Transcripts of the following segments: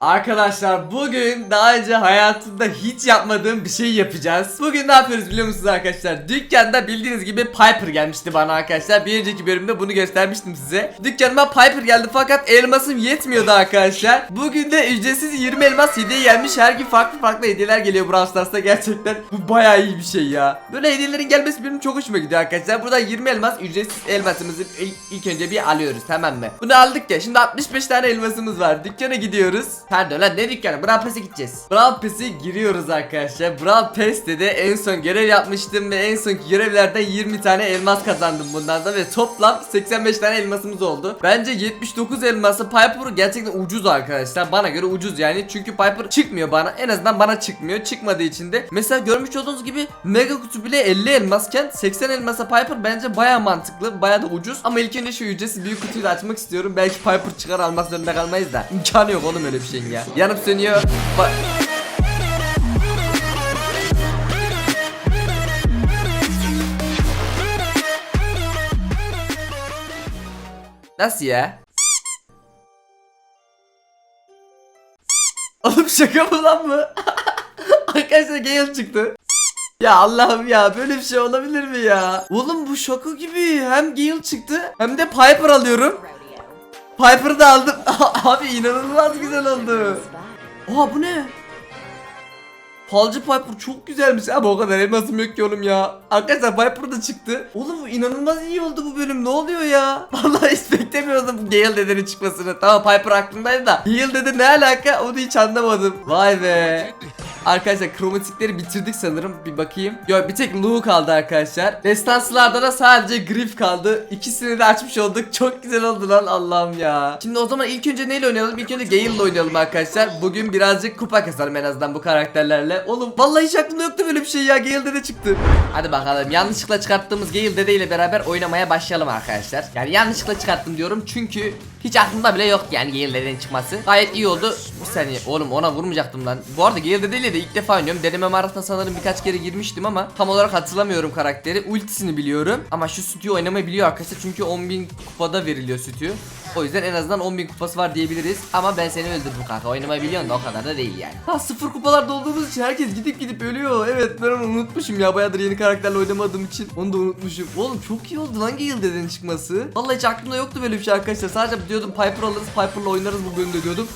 Arkadaşlar bugün daha önce hayatımda hiç yapmadığım bir şey yapacağız. Bugün ne yapıyoruz biliyor musunuz arkadaşlar? Dükkanda bildiğiniz gibi Piper gelmişti bana arkadaşlar. Bir önceki bölümde bunu göstermiştim size. Dükkanıma Piper geldi fakat elmasım yetmiyordu arkadaşlar. Bugün de ücretsiz 20 elmas hediye gelmiş. Her gün farklı farklı hediyeler geliyor Brawl Stars'ta gerçekten. Bu bayağı iyi bir şey ya. Böyle hediyelerin gelmesi benim çok hoşuma gidiyor arkadaşlar. Burada 20 elmas ücretsiz elmasımızı ilk, ilk önce bir alıyoruz tamam mı? Bunu aldık ya şimdi 65 tane elmasımız var. Dükkana gidiyoruz. Pardon lan ne dükkanı? Brawl Pass'e gideceğiz. Brawl Pass'e giriyoruz arkadaşlar. Brawl Pass'te de en son görev yapmıştım ve en sonki görevlerden 20 tane elmas kazandım bundan da ve toplam 85 tane elmasımız oldu. Bence 79 elması Piper gerçekten ucuz arkadaşlar. Bana göre ucuz yani. Çünkü Piper çıkmıyor bana. En azından bana çıkmıyor. Çıkmadığı için de mesela görmüş olduğunuz gibi mega kutu bile 50 elmasken 80 elmasa Piper bence baya mantıklı. Baya da ucuz. Ama ilk önce şu ücretsiz büyük kutuyu da açmak istiyorum. Belki Piper çıkar almak zorunda kalmayız da. İmkanı yok oğlum öyle bir şeyin ya. Yanıp sönüyor. Ba- Nasıl ya? Oğlum şaka mı lan bu? Arkadaşlar Gale çıktı. Ya Allah'ım ya böyle bir şey olabilir mi ya? Oğlum bu şaka gibi. Hem Gale çıktı hem de Piper alıyorum. Piper'ı da aldım. Abi inanılmaz güzel oldu. Oha bu ne? Falcı Piper çok güzelmiş ama o kadar elmasım yok ki oğlum ya. Arkadaşlar Piper da çıktı. Oğlum inanılmaz iyi oldu bu bölüm. Ne oluyor ya? Vallahi hiç beklemiyordum Gale dedenin çıkmasını. Tamam Piper aklımdaydı da. Gale dede ne alaka? Onu hiç anlamadım. Vay be. Arkadaşlar kromatikleri bitirdik sanırım. Bir bakayım. Yok bir tek Lu kaldı arkadaşlar. Destansılarda da sadece Griff kaldı. İkisini de açmış olduk. Çok güzel oldu lan Allah'ım ya. Şimdi o zaman ilk önce neyle oynayalım? İlk önce Gale ile oynayalım arkadaşlar. Bugün birazcık kupa kasarım en azından bu karakterlerle. Oğlum vallahi hiç aklımda yoktu böyle bir şey ya. Gale dede çıktı. Hadi bakalım. Yanlışlıkla çıkarttığımız Gale dede ile beraber oynamaya başlayalım arkadaşlar. Yani yanlışlıkla çıkarttım diyorum çünkü hiç aklımda bile yok yani Gale çıkması. Gayet iyi oldu. Bir saniye oğlum ona vurmayacaktım lan. Bu arada Gale dedeyle de ilk defa oynuyorum. Deneme maratonuna sanırım birkaç kere girmiştim ama tam olarak hatırlamıyorum karakteri. Ultisini biliyorum. Ama şu sütüyü oynamayı biliyor arkadaşlar. Çünkü 10.000 kupada veriliyor sütü. O yüzden en azından 10.000 kupası var diyebiliriz. Ama ben seni öldürdüm kanka. Oynamayı biliyorsun da o kadar da değil yani. Ha sıfır kupalarda olduğumuz için herkes gidip gidip ölüyor. Evet ben onu unutmuşum ya. Bayağıdır yeni karakterle oynamadığım için. Onu da unutmuşum. Oğlum çok iyi oldu lan Gale dedenin çıkması. Vallahi hiç aklımda yoktu böyle bir şey arkadaşlar. Sadece diyordum Piper alırız Piper'la oynarız bu bölümde diyordum.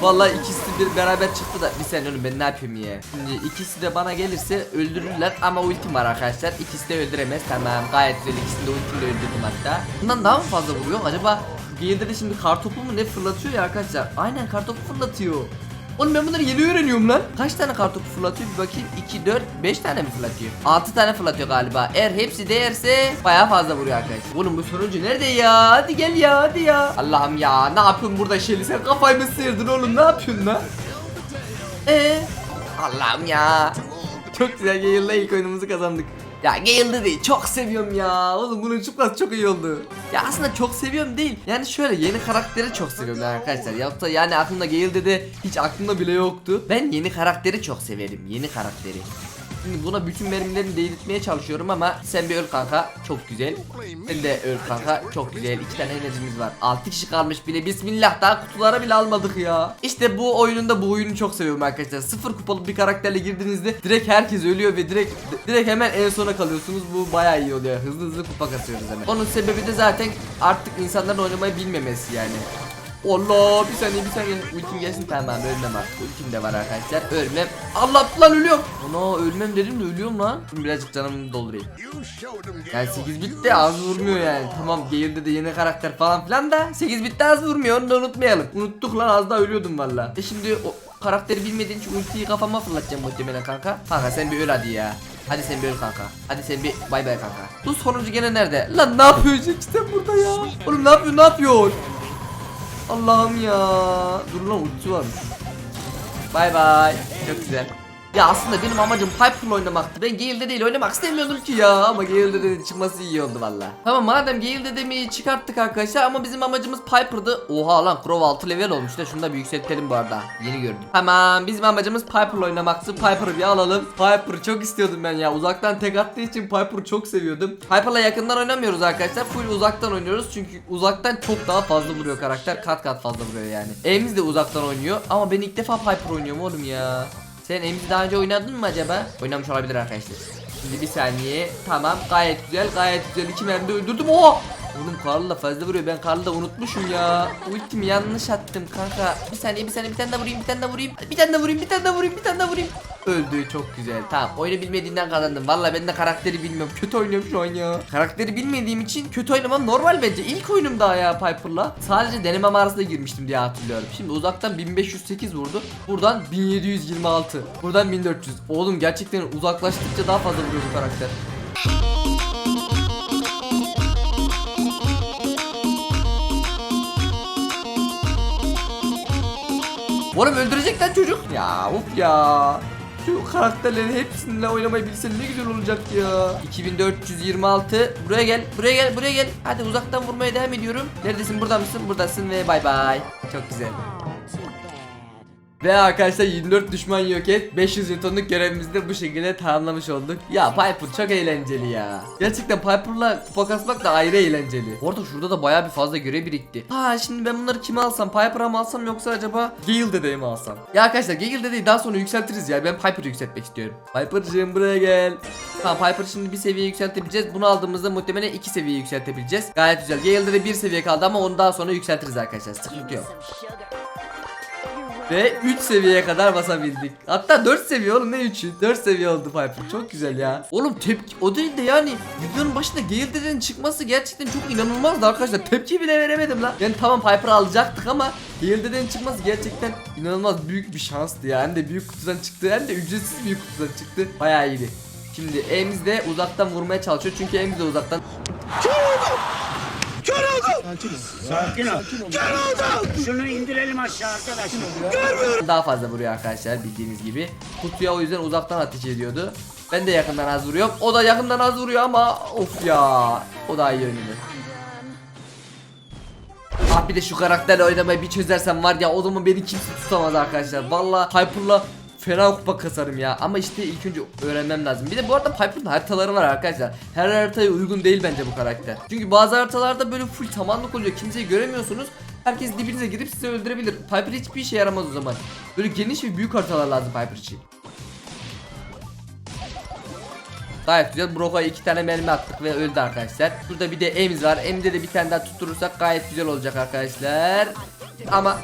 Vallahi ikisi bir beraber çıktı da bir saniye oğlum ben ne yapayım ya. Şimdi ikisi de bana gelirse öldürürler ama ultim var arkadaşlar. İkisi de öldüremez. Tamam gayet güzel ikisini de ultimle öldürdüm hatta. Bundan daha mı fazla vuruyor acaba? Gale'de de şimdi kartopu mu ne fırlatıyor ya arkadaşlar. Aynen kartopu fırlatıyor. Oğlum ben bunları yeni öğreniyorum lan. Kaç tane kartopu fırlatıyor bir bakayım. 2, 4, 5 tane mi fırlatıyor? 6 tane fırlatıyor galiba. Eğer hepsi değerse bayağı fazla vuruyor arkadaşlar. Oğlum bu sonuncu nerede ya? Hadi gel ya hadi ya. Allah'ım ya ne yapıyorsun burada Şeli sen kafayı mı sıyırdın oğlum ne yapıyorsun lan? Eee? Allah'ım ya. Çok güzel Gale'la ilk oyunumuzu kazandık. Ya Gale'de değil çok seviyorum ya. Oğlum bunun çıkması çok iyi oldu. Ya aslında çok seviyorum değil. Yani şöyle yeni karakteri çok seviyorum arkadaşlar. Yoksa yani aklımda Gale'de de hiç aklımda bile yoktu. Ben yeni karakteri çok severim. Yeni karakteri. Şimdi buna bütün mermilerimi değdirtmeye çalışıyorum ama sen bir öl kanka çok güzel. Sen de öl kanka çok güzel. İki tane enerjimiz var. 6 kişi kalmış bile. Bismillah daha kutulara bile almadık ya. İşte bu oyununda bu oyunu çok seviyorum arkadaşlar. Sıfır kupalı bir karakterle girdiğinizde direkt herkes ölüyor ve direkt direkt hemen en sona kalıyorsunuz. Bu bayağı iyi oluyor. Hızlı hızlı kupa kasıyoruz hemen. Onun sebebi de zaten artık insanların oynamayı bilmemesi yani. Allah bir saniye bir saniye. Ultim gelsin. Tamam ölmem artık. Ultim de var arkadaşlar. Ölmem. Allah lan ölüyorum. Ana ölmem dedim de ölüyorum lan. Birazcık canımı doldurayım. Yani 8 bitti az vurmuyor yani. Tamam Gale'de de yeni karakter falan filan da 8 bitti az vurmuyor. Onu da unutmayalım. Unuttuk lan az daha ölüyordum valla E şimdi o karakteri bilmediğin için ultiyi kafama fırlatacağım muhtemelen kanka. Kanka sen bir öl hadi ya. Hadi sen bir öl kanka. Hadi sen bir bay bay kanka. Bu sonuncu gene nerede? Lan ne yapıyorsun? Sen burada ya? Oğlum ne yapıyorsun? Ne yapıyorsun? Allah'ım ya. Dur lan ulti varmış. Bay bay. Çok güzel. Ya aslında benim amacım Piper'la oynamaktı. Ben Gale'de değil oynamak istemiyordum ki ya. Ama Gale'de de çıkması iyi oldu valla. Tamam madem Gale'de demeyi çıkarttık arkadaşlar ama bizim amacımız Piper'dı. Oha lan Crow 6 level olmuş da şunu da bir yükseltelim bu arada. Yeni gördüm. Tamam bizim amacımız Piper'la oynamaksı. Piper'ı bir alalım. Piper'ı çok istiyordum ben ya. Uzaktan tek attığı için Piper'ı çok seviyordum. Piper'la yakından oynamıyoruz arkadaşlar. Full uzaktan oynuyoruz. Çünkü uzaktan çok daha fazla vuruyor karakter. Kat kat fazla vuruyor yani. Ames de uzaktan oynuyor. Ama ben ilk defa Piper oynuyorum oğlum ya. Sen Ames'i daha önce oynadın mı acaba? Oynamış olabilir arkadaşlar. Şimdi bir saniye. Tamam gayet güzel gayet güzel. İki mermi de öldürdüm. Oha! Oğlum Karl da fazla vuruyor. Ben Karl'ı da unutmuşum ya. Ultimi yanlış attım kanka. Bir saniye bir saniye bir tane daha vurayım bir tane daha vurayım. Bir tane daha vurayım bir tane daha vurayım bir tane daha vurayım. Öldü çok güzel. Tamam oyunu bilmediğinden kazandım. Vallahi ben de karakteri bilmiyorum. Kötü oynuyorum şu an ya. Karakteri bilmediğim için kötü oynamam normal bence. İlk oyunum daha ya Piper'la. Sadece deneme mağarasına girmiştim diye hatırlıyorum. Şimdi uzaktan 1508 vurdu. Buradan 1726. Buradan 1400. Oğlum gerçekten uzaklaştıkça daha fazla vuruyor bu karakter. Oğlum öldürecek lan çocuk. Ya of ya. Şu karakterlerin hepsininle oynamayı bilsen ne güzel olacak ya. 2426. Buraya gel. Buraya gel. Buraya gel. Hadi uzaktan vurmaya devam ediyorum. Neredesin? Burada mısın? Buradasın ve bay bay. Çok güzel. Ve arkadaşlar 24 düşman yok et 500 Newton'luk görevimizi de bu şekilde tamamlamış olduk. Ya Piper çok eğlenceli ya. Gerçekten Piper'la kupa kasmak da ayrı eğlenceli. Bu arada şurada da bayağı bir fazla görev birikti. Ha şimdi ben bunları kime alsam? Piper'a mı alsam yoksa acaba Gale Dede'ye mi alsam? Ya arkadaşlar Gale Dede'yi daha sonra yükseltiriz ya. Ben Piper'ı yükseltmek istiyorum. Piper'cığım buraya gel. Tamam Piper şimdi bir seviye yükseltebileceğiz. Bunu aldığımızda muhtemelen iki seviye yükseltebileceğiz. Gayet güzel. Gale Dede bir seviye kaldı ama onu daha sonra yükseltiriz arkadaşlar. Sıkıntı yok. Ve 3 seviyeye kadar basabildik. Hatta 4 seviye oğlum ne 3'ü? 4 seviye oldu Piper. Çok güzel ya. Oğlum tepki o değil de yani videonun başında Gale Dede'nin çıkması gerçekten çok inanılmazdı arkadaşlar. Tepki bile veremedim lan. Yani tamam Piper alacaktık ama Gale Dede'nin çıkması gerçekten inanılmaz büyük bir şanstı ya. Hem de büyük kutudan çıktı hem de ücretsiz büyük kutudan çıktı. Bayağı iyiydi. Şimdi Ames de uzaktan vurmaya çalışıyor çünkü Ames de uzaktan Sakin ol. Şunu indirelim aşağı arkadaşlar. daha fazla vuruyor arkadaşlar bildiğiniz gibi. Kutuya o yüzden uzaktan ateş ediyordu. Ben de yakından az vuruyorum. O da yakından az vuruyor ama of ya. O da iyi oynadı. Ah bir de şu karakterle oynamayı bir çözersem var ya o zaman beni kimse tutamaz arkadaşlar. Valla Piper'la fena kupa kasarım ya. Ama işte ilk önce öğrenmem lazım. Bir de bu arada Piper'ın haritaları var arkadaşlar. Her haritaya uygun değil bence bu karakter. Çünkü bazı haritalarda böyle full tamanlık oluyor. Kimseyi göremiyorsunuz. Herkes dibinize girip sizi öldürebilir. Piper hiçbir işe yaramaz o zaman. Böyle geniş ve büyük haritalar lazım Piper için. Gayet güzel. Brock'a iki tane mermi attık ve öldü arkadaşlar. Burada bir de Ems var. Ems'e de bir tane daha tutturursak gayet güzel olacak arkadaşlar. Ama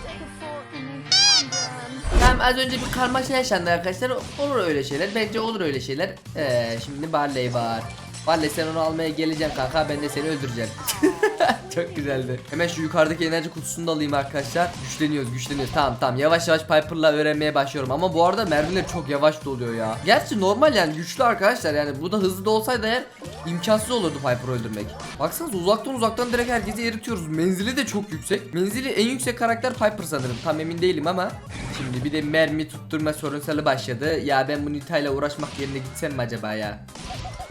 Tamam az önce bir karmaşa yaşandı arkadaşlar. Olur öyle şeyler. Bence olur öyle şeyler. Ee, şimdi Barley var. Barley sen onu almaya geleceksin kanka. Ben de seni öldüreceğim. Çok güzeldi. Hemen şu yukarıdaki enerji kutusunu da alayım arkadaşlar. Güçleniyoruz güçleniyoruz. Tamam tamam yavaş yavaş Piper'la öğrenmeye başlıyorum. Ama bu arada mermiler çok yavaş doluyor ya. Gerçi normal yani güçlü arkadaşlar. Yani bu da hızlı da olsaydı eğer imkansız olurdu Piper'ı öldürmek. Baksanıza uzaktan uzaktan direkt herkesi eritiyoruz. Menzili de çok yüksek. Menzili en yüksek karakter Piper sanırım. Tam emin değilim ama. Şimdi bir de mermi tutturma sorunsalı başladı. Ya ben bu Nita ile uğraşmak yerine gitsem mi acaba ya?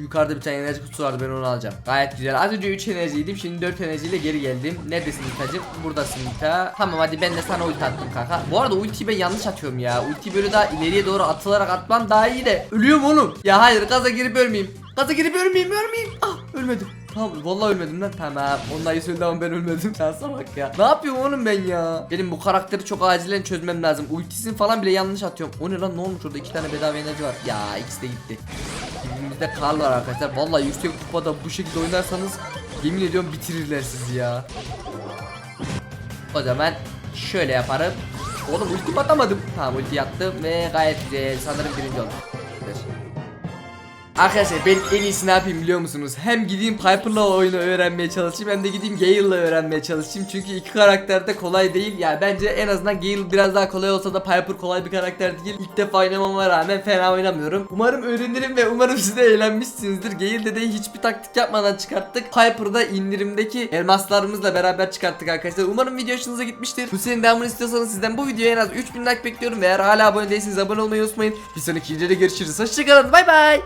Yukarıda bir tane enerji kutusu vardı ben onu alacağım. Gayet güzel. Az önce 3 enerjiydim. Şimdi 4 enerjiyle geri geldim. Neredesin Nita'cım? Buradasın Nita. Tamam hadi ben de sana ulti attım kanka. Bu arada ultiyi ben yanlış atıyorum ya. Ultiyi böyle daha ileriye doğru atılarak atman daha iyi de. Ölüyorum oğlum. Ya hayır gaza girip ölmeyeyim. Gaza girip ölmeyeyim ölmeyeyim. Ah ölmedim. Tamam vallahi ölmedim lan tamam. Onlar iyi söyledi ama ben ölmedim. Şansa bak ya. Ne yapıyorum oğlum ben ya? Benim bu karakteri çok acilen çözmem lazım. Ultisini falan bile yanlış atıyorum. O ne lan ne olmuş orada iki tane bedava enerji var. Ya ikisi de gitti. Dibimizde kar var arkadaşlar. Vallahi yüksek kupada bu şekilde oynarsanız yemin ediyorum bitirirler sizi ya. O zaman şöyle yaparım. Oğlum ulti atamadım. Tamam ulti attım ve gayet güzel. Sanırım birinci oldum. Arkadaşlar ben en iyisi ne yapayım biliyor musunuz? Hem gideyim Piper'la oyunu öğrenmeye çalışayım hem de gideyim Gale'la öğrenmeye çalışayım. Çünkü iki karakter de kolay değil. Ya bence en azından Gale biraz daha kolay olsa da Piper kolay bir karakter değil. İlk defa oynamama rağmen fena oynamıyorum. Umarım öğrenirim ve umarım siz de eğlenmişsinizdir. Gale'de de hiçbir taktik yapmadan çıkarttık. Piper'da indirimdeki elmaslarımızla beraber çıkarttık arkadaşlar. Umarım video hoşunuza gitmiştir. Bu serinin devamını istiyorsanız sizden bu videoya en az 3000 like bekliyorum. Eğer hala abone değilseniz abone olmayı unutmayın. Bir sonraki videoda görüşürüz. Hoşçakalın. Bay bay.